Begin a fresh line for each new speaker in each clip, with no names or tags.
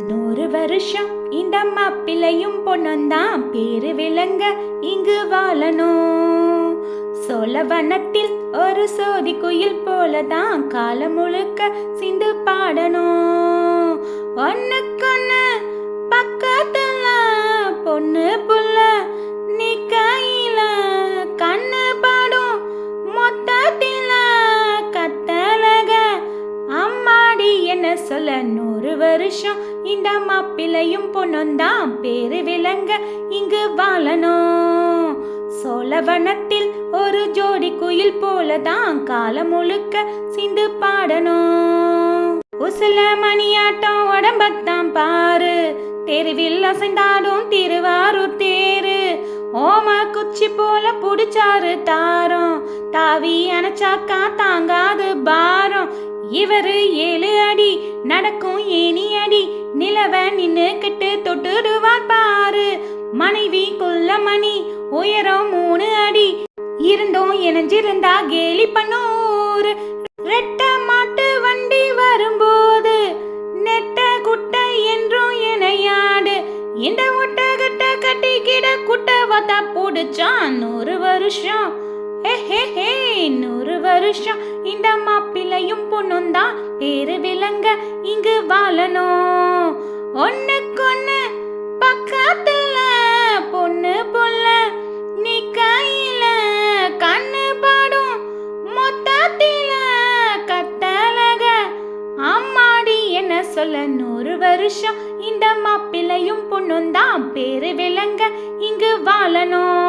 நூறு வருஷம் இந்த மாப்பிள்ளையும் பொண்ணுந்தான் பேரு விளங்க இங்கு வாழணும். சோழவனத்தில் ஒரு சோதி குயில் போலதான் காலம் முழுக்க சிந்து பாடணும். ஒன்னு சொல்ல நூறு வருஷம் இந்த மாப்பிள்ளையும் பொண்ணுந்தான் பேரு விளங்க இங்கு வாழணும். சோழவனத்தில் ஒரு ஜோடி குயில் போலதான் காலம் முழுக்க சிந்து பாடணும். உசல மணியாட்டம் உடம்பத்தான் பாரு. தெருவில் அசைந்தாடும் திருவாரூர் தேரு. ஓம குச்சி போல புடிச்சாரு தாரம். தாவி அணைச்சாக்கா தாங்கா இவரு ஏழு அடி நடக்கும் ஏணி அடி நிலவ நின்னு கிட்டு தொட்டுடுவார் பாரு. மனைவி குள்ளமணி உயரம் மூணு அடி. இருந்தோம் இணைஞ்சிருந்தா கேலி பண்ணூர். ரெட்ட மாட்டு வண்டி வரும்போது நெட்ட குட்டை என்றும் இணையாடு. இந்த ஒட்டகட்ட கட்டிக்கிட குட்டை வத்தா பிடிச்சான் நூறு வருஷம். நூறு வருஷம் இந்த மாப்பிள்ளையும் பொண்ணும் தான். பேரு விலங்க இங்கு வாழணும். ஒன்னுக்கொன்னு பக்கத்துல பொண்ணு பொல்ல நீ கையில கண்ணு பாடும். மொத்தத்தில கத்தலக அம்மாடி என்ன சொல்ல நூறு வருஷம் இந்த மாப்பிள்ளையும் பொண்ணும் தான். பேரு விலங்க இங்கு வாழணும்.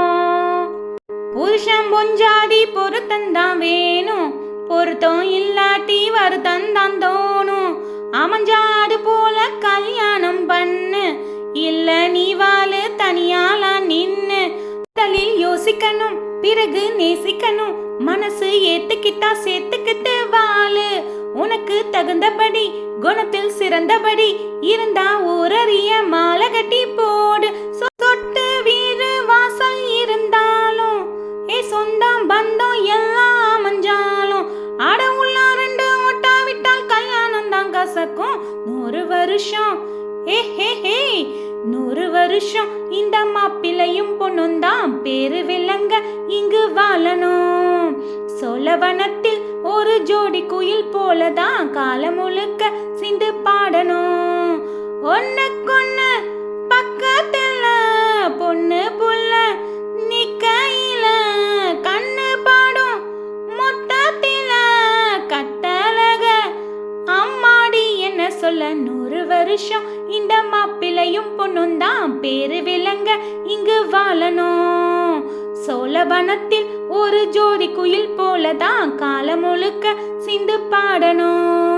புருஷம் பொஞ்சாதி பொருத்தந்தான் வேணும். பொருத்தம் இல்லாட்டி வருத்தம் தான் தோணும். அமைஞ்சாது போல கல்யாணம் பண்ணு. இல்ல நீ வாழு தனியாலா நின்னு. முதலில் யோசிக்கணும் பிறகு நேசிக்கணும். மனசு ஏத்துக்கிட்டா சேர்த்துக்கிட்டு வாழு. உனக்கு தகுந்தபடி குணத்தில் சிறந்தபடி இருந்தா ஊரறிய மாலை கட்டி போடு. வருஷம். ஏ ஹே ஹே. நூறு வருஷம் இந்த மாப்பிள்ளையும் பொண்ணும் தான். பேரு விளங்க இங்கு வாழணும். சோழவனத்தில் ஒரு ஜோடி குயில் போலதான் காலம் முழுக்க வருஷம் இந்த மாப்பிள்ளையும் பொண்ணும் தான் பேரு விளங்க இங்கு வாழணும். சோழவனத்தில் ஒரு ஜோடி குயில் போலதான் காலம் முழுக்க சிந்து பாடணும்.